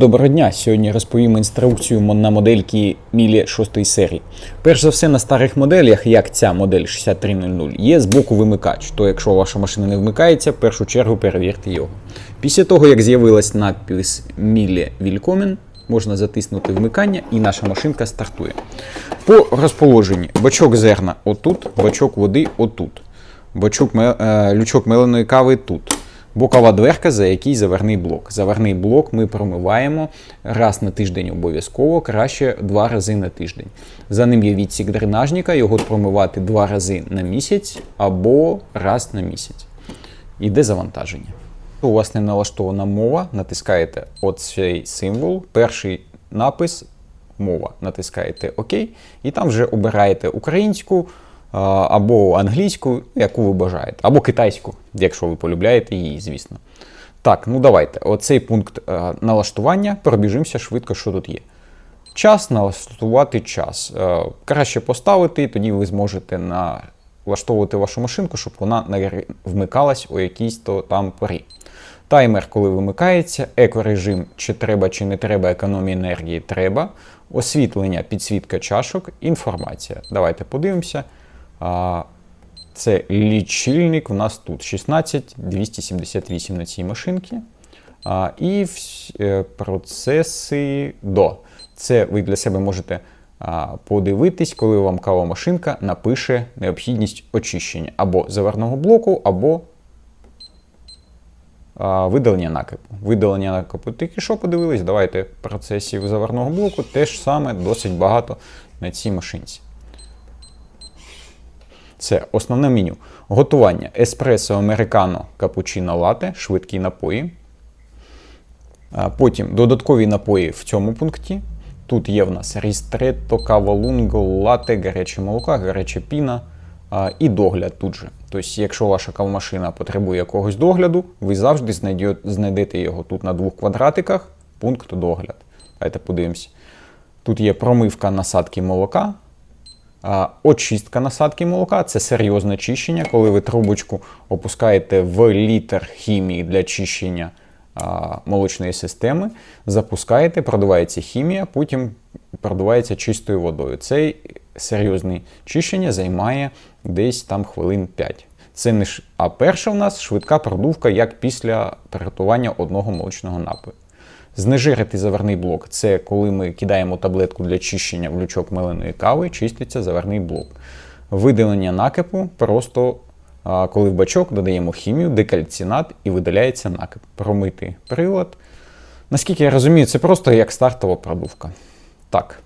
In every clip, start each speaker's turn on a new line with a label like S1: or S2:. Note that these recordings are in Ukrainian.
S1: Доброго дня! Сьогодні розповім інструкцію на модельки Мілі 6 серії. Перш за все, на старих моделях, як ця модель 6300, є збоку вимикач. То якщо ваша машина не вмикається, в першу чергу перевірте його. Після того, як з'явилась надпис Мілі Вількомен, можна затиснути вмикання і наша машинка стартує. По розположенні бачок зерна отут, бачок води отут. Бачок е, лючок меленої кави тут. Бокова дверка, за який заварний блок. Заварний блок ми промиваємо раз на тиждень обов'язково, краще два рази на тиждень. За ним є відсік дренажника, його промивати два рази на місяць або раз на місяць. Іде завантаження. У вас не налаштована мова, натискаєте оцей символ, перший напис мова. Натискаєте ОК, і там вже обираєте українську або англійську, яку ви бажаєте, або китайську, якщо ви полюбляєте її, звісно. Так, ну давайте. Оцей пункт е, налаштування. Пробіжимося швидко, що тут є. Час налаштувати час. Е, краще поставити, тоді ви зможете налаштовувати вашу машинку, щоб вона не вмикалась у якійсь то там порі. Таймер, коли вимикається, екорежим, чи треба, чи не треба, економія енергії треба. Освітлення, підсвітка чашок, інформація. Давайте подивимося. Це лічильник у нас тут 16278 на цій машинці. І е, процеси до. Це ви для себе можете подивитись, коли вам кавомашинка напише необхідність очищення або заварного блоку, або видалення накипу. Видалення накипу тільки що подивились. Давайте процесів заварного блоку теж саме досить багато на цій машинці. Це основне меню. Готування еспресо, американо, капучино, лате, швидкі напої. Потім додаткові напої в цьому пункті. Тут є в нас рістретто, кава лунго, лате, гаряче молоко, гаряча піна і догляд тут же. Тобто, якщо ваша кавомашина потребує якогось догляду, ви завжди знайдете його тут на двох квадратиках, пункт догляд. Давайте подивимося. Тут є промивка насадки молока, Очистка насадки молока це серйозне чищення, коли ви трубочку опускаєте в літр хімії для чищення молочної системи, запускаєте, продувається хімія, потім продувається чистою водою. Це серйозне чищення займає десь там хвилин 5. Це не ш... А перша в нас швидка продувка, як після приготування одного молочного напою. Знежирити заварний блок це коли ми кидаємо таблетку для чищення в лючок меленої кави, чиститься заварний блок. Видалення накипу просто коли в бачок додаємо хімію, декальцинат і видаляється накип. Промити прилад. Наскільки я розумію, це просто як стартова продувка. Так,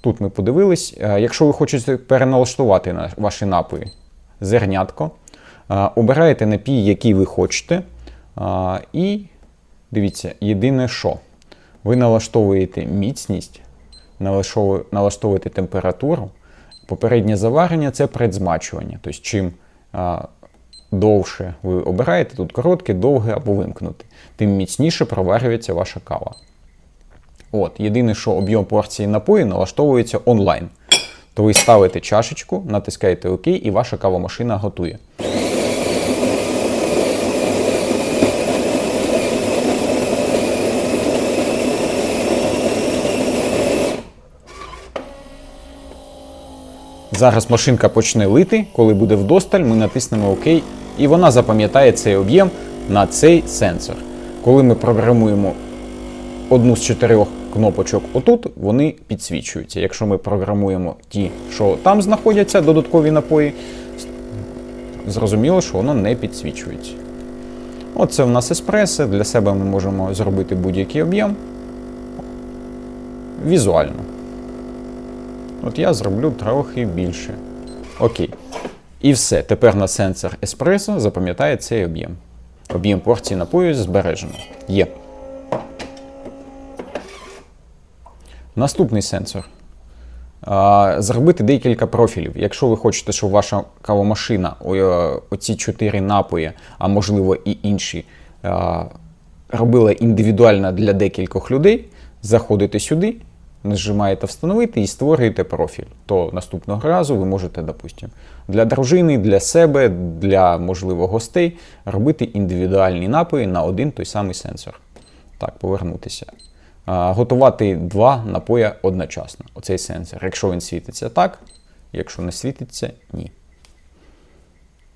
S1: тут ми подивились. Якщо ви хочете переналаштувати ваші напої зернятко, обираєте напій, який ви хочете. І Дивіться, єдине що. Ви налаштовуєте міцність, налаштовуєте температуру. Попереднє заварення це предзмачування. Тобто, чим а, довше ви обираєте, тут коротке, довге або вимкнути, тим міцніше проварюється ваша кава. От, єдине, що об'єм порції напою налаштовується онлайн. То ви ставите чашечку, натискаєте ОК, і ваша кавомашина готує. Зараз машинка почне лити, коли буде вдосталь, ми натиснемо ОК, і вона запам'ятає цей об'єм на цей сенсор. Коли ми програмуємо одну з чотирьох кнопочок отут, вони підсвічуються. Якщо ми програмуємо ті, що там знаходяться, додаткові напої, зрозуміло, що воно не підсвічується. Оце в нас еспресо. Для себе ми можемо зробити будь-який об'єм візуально. От я зроблю трохи більше. Окей. І все. Тепер на сенсор еспресо запам'ятає цей об'єм. Об'єм порції напою збережено. Є. Наступний сенсор. Зробити декілька профілів. Якщо ви хочете, щоб ваша кавомашина, е, оці чотири напої, а можливо і інші, робила індивідуально для декількох людей, заходите сюди, нажимаєте встановити і створюєте профіль. То наступного разу ви можете, допустимо, для дружини, для себе, для можливо гостей робити індивідуальні напої на один той самий сенсор. Так, повернутися. готувати два напої одночасно. Оцей сенсор. Якщо він світиться так, якщо не світиться, ні.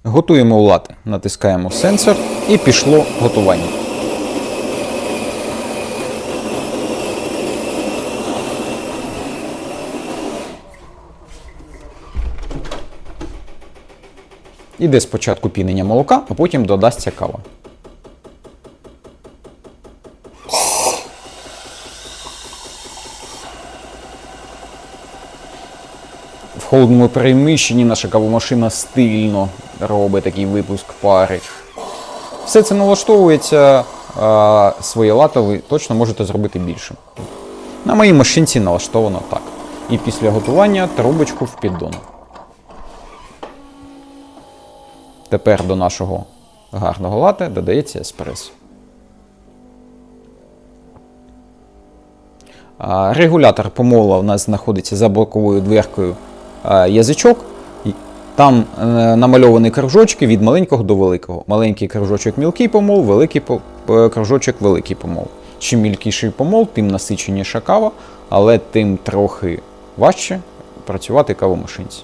S1: Готуємо лати. Натискаємо сенсор і пішло готування. Іде спочатку пінення молока, а потім додасться кава. В холодному переміщенні наша кавомашина стильно робить такий випуск пари. Все це налаштовується, а своє лато ви точно можете зробити більше. На моїй машинці налаштовано так. І після готування трубочку в піддон. Тепер до нашого гарного лате додається еспресо. Регулятор помола у нас знаходиться за боковою дверкою язичок. Там е, намальовані кружочки від маленького до великого. Маленький кружочок мілкий помол, великий е, кружочок великий помол. Чим мілкіший помол, тим насиченіша кава, але тим трохи важче працювати кавомашинці.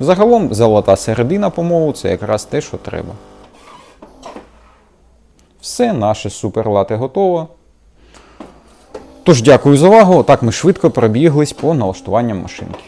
S1: Загалом золота середина помолу це якраз те, що треба. Все, наше суперлате готово. Тож дякую за увагу. Так ми швидко пробіглись по налаштуванням машинки.